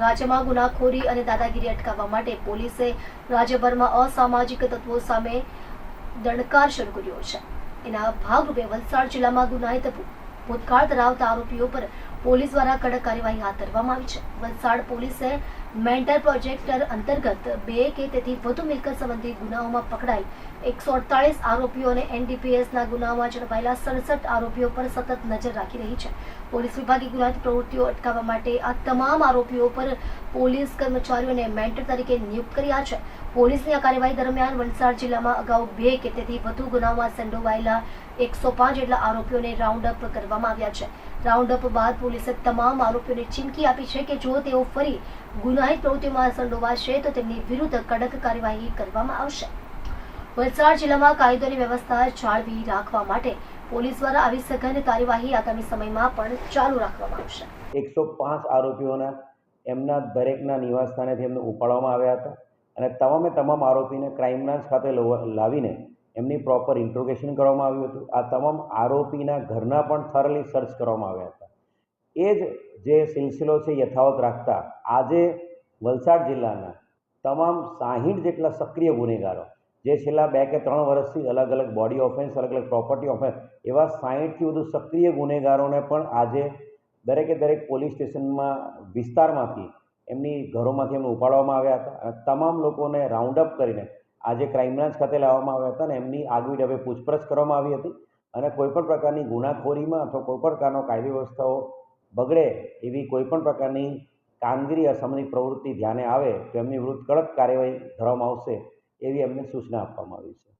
રાજ્યમાં ગુનાખોરી અને દાદાગીરી અટકાવવા માટે પોલીસે રાજ્યભરમાં અસામાજિક તત્વો સામે દંડકાર શરૂ કર્યો છે. એના ભાગરૂપે વલસાડ જિલ્લામાં ગુનાહિત ભૂતકાળ ધરાવતા આરોપીઓ પર પોલીસ દ્વારા કડક કાર્યવાહી હાથ ધરવામાં આવી છે. વલસાડ પોલીસે મેન્ટલ પ્રોજેક્ટર અંતર્ગત બે કે તેથી વધુ મિલકત સંબંધી ગુનાઓમાં પકડાઈ એકસો અડતાલીસ આરોપીઓ અને એનડીપીએસના ગુનાઓમાં ઝડપાયેલા સડસઠ આરોપીઓ પર સતત નજર રાખી રહી છે. પોલીસ વિભાગે ગુનાહિત પ્રવૃત્તિઓ અટકાવવા માટે આ તમામ આરોપીઓ પર પોલીસ કર્મચારીઓને મેન્ટર તરીકે નિયુક્ત કર્યા છે. પોલીસની આ કાર્યવાહી દરમિયાન વલસાડ જિલ્લામાં અગાઉ બે કે તેથી વધુ ગુનાઓમાં સંડોવાયેલા એકસો પાંચ જેટલા આરોપીઓને રાઉન્ડ અપ કરવામાં આવ્યા છે. રાઉન્ડ અપ બાદ પોલીસે તમામ આરોપીઓને ચીમકી આપી છે કે જો તેઓ ફરી ગુનાહિત પ્રવૃત્તિમાં સંડોવાશે તો તેમની વિરુદ્ધ કડક કાર્યવાહી કરવામાં આવશે. વલસાડ જિલ્લામાં કાયદોની વ્યવસ્થા જાળવી રાખવા માટે પોલીસ દ્વારા આવી સઘન કાર્યવાહી આગામી સમયમાં પણ ચાલુ રાખવામાં આવશે. એકસો પાંચ આરોપીઓના એમના દરેકના નિવાસસ્થાનેથી એમને ઉપાડવામાં આવ્યા હતા અને તમામે તમામ આરોપીને ક્રાઇમ બ્રાન્ચ ખાતે લવ- લાવીને એમની પ્રોપર ઇન્ટ્રોગેશન કરવામાં આવ્યું હતું. આ તમામ આરોપીના ઘરના પણ થરલી સર્ચ કરવામાં આવ્યા હતા. એ જ જે સિલસિલો છે યથાવત રાખતા આજે વલસાડ જિલ્લાના તમામ સાહીઠ જેટલા સક્રિય ગુનેગારો, જે છેલ્લા બે કે ત્રણ વર્ષથી અલગ અલગ બોડી ઓફેન્સ અલગ અલગ પ્રોપર્ટી ઓફેન્સ એવા સાહીઠથી વધુ સક્રિય ગુનેગારોને પણ આજે દરેકે દરેક પોલીસ સ્ટેશનમાં વિસ્તારમાંથી એમની ઘરોમાંથી એમને ઉપાડવામાં આવ્યા હતા. અને તમામ લોકોને રાઉન્ડ અપ કરીને આજે ક્રાઇમ બ્રાન્ચ ખાતે લાવવામાં આવ્યા હતા અને એમની આગવી ઢબે પૂછપરછ કરવામાં આવી હતી અને કોઈપણ પ્રકારની ગુનાખોરીમાં અથવા કોઈપણ પ્રકારનો કાયદે વ્યવસ્થાઓ બગડે એવી કોઈપણ પ્રકારની કામગીરી અસામાજિક પ્રવૃત્તિ ધ્યાને આવે તો એમની વિરુદ્ધ કડક કાર્યવાહી કરવામાં આવશે એવી એમને સૂચના આપવામાં આવી છે.